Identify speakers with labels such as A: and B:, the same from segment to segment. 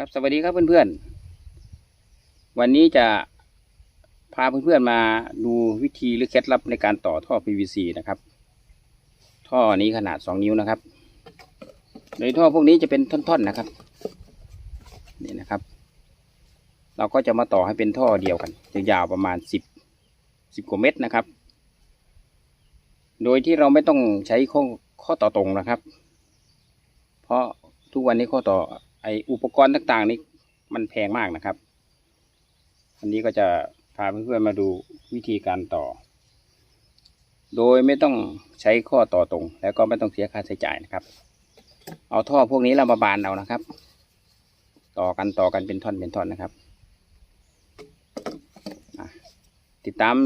A: ครับสวัสดีครับเพื่อนๆ วันนี้จะพาเพื่อนๆมาดูวิธีหรือเคล็ดลับในการต่อท่อ PVC นะครับ ท่อนี้ขนาด 2 นิ้วนะครับโดยท่อพวกนี้จะเป็นท่อนๆนะครับนี่นะครับ เราก็จะมาต่อให้เป็นท่อเดียวกัน จะยาวประมาณ 10 10กว่าเมตรนะครับ โดยที่เราไม่ต้องใช้ข้อข้อต่อตรงนะครับ เพราะทุกวันนี้ข้อต่อ ไออุปกรณ์ต่างๆ นี่มันแพงมากนะครับ อันนี้ก็จะพาเพื่อนๆมาดูวิธีการต่อ โดยไม่ต้องใช้ข้อต่อตรง แล้วก็ไม่ต้องเสียค่าใช้จ่ายนะครับ เอาท่อพวกนี้เรามาบานเอานะครับ ต่อกันต่อกันเป็นท่อนเป็นท่อนนะครับ ติดตาม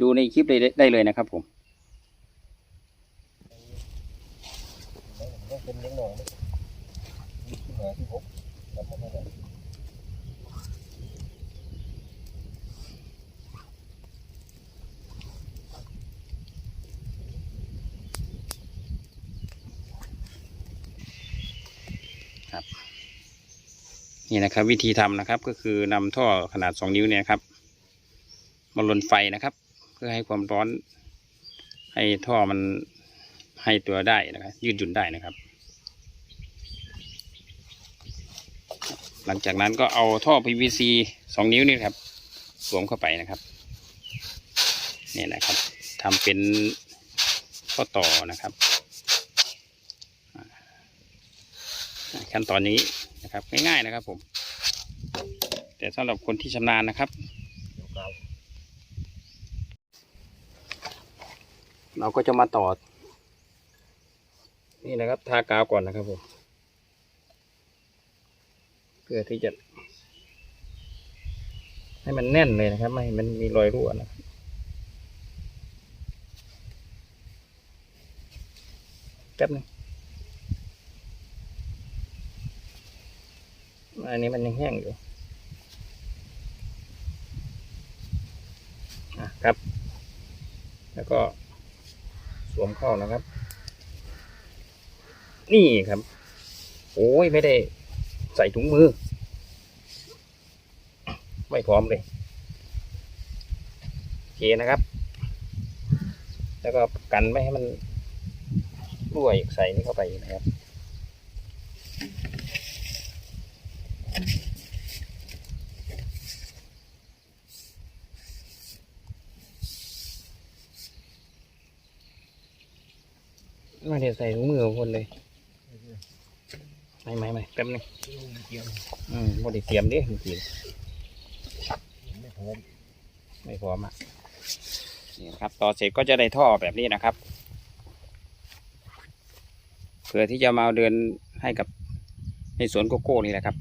A: ดูในคลิปได้ได้เลยนะครับผม
B: เป็นเลี้ยงหน่อย หาที่พบจำไม่ได้
A: นี่นะครับวิธีทำนะครับก็คือนำท่อขนาดสองนิ้วเนี่ยครับมาลนไฟนะครับ เพื่อให้ความร้อน ให้ท่อมันให้ตัวได้นะครับ ยืดหยุ่นได้นะครับ หลังจากนั้นก็เอาท่อ PVC สองนิ้วนี่ครับ สวมเข้าไปนะครับเนี่ยนะครับทำเป็นข้อต่อนะครับ ขั้นตอนนี้นะครับง่ายๆนะครับผม แต่สำหรับคนที่ชำนาญนะครับ
B: เรา
A: ก็จะมาต่อ นี่นะครับทากาวก่อนนะครับผม เพื่อที่จะ ให้มันแน่นเลยนะครับ ไม่ให้มันมีรอยรั่วนะครับแป๊บนึงอันนี้มันยังแห้งอยู่อะครับ แล้วก็สวมเข้านะครับ นี่ครับ โอ้ยไม่ได้ ใส่ถุงมือ ไม่พร้อมเลยโอเคนะครับ แล้วก็กันไม่ให้มันรั่วอีกใส่นี่เข้าไปนะครับไม่ได้ใส่ถุงมือของคนเลย ไม่ไม่ไม่แป๊บนึง
B: เกี่ยว
A: อืมไม่ได้เตรียมดิจริง
B: ไม่พร้อม
A: ๆไม่พร้อมอะนี่นะครับ ต่อเสร็จก็จะได้ท่อแบบนี้นะครับ เพื่อที่จะมาเอาเดินให้กับในสวนโกโก้นี่แหละครับ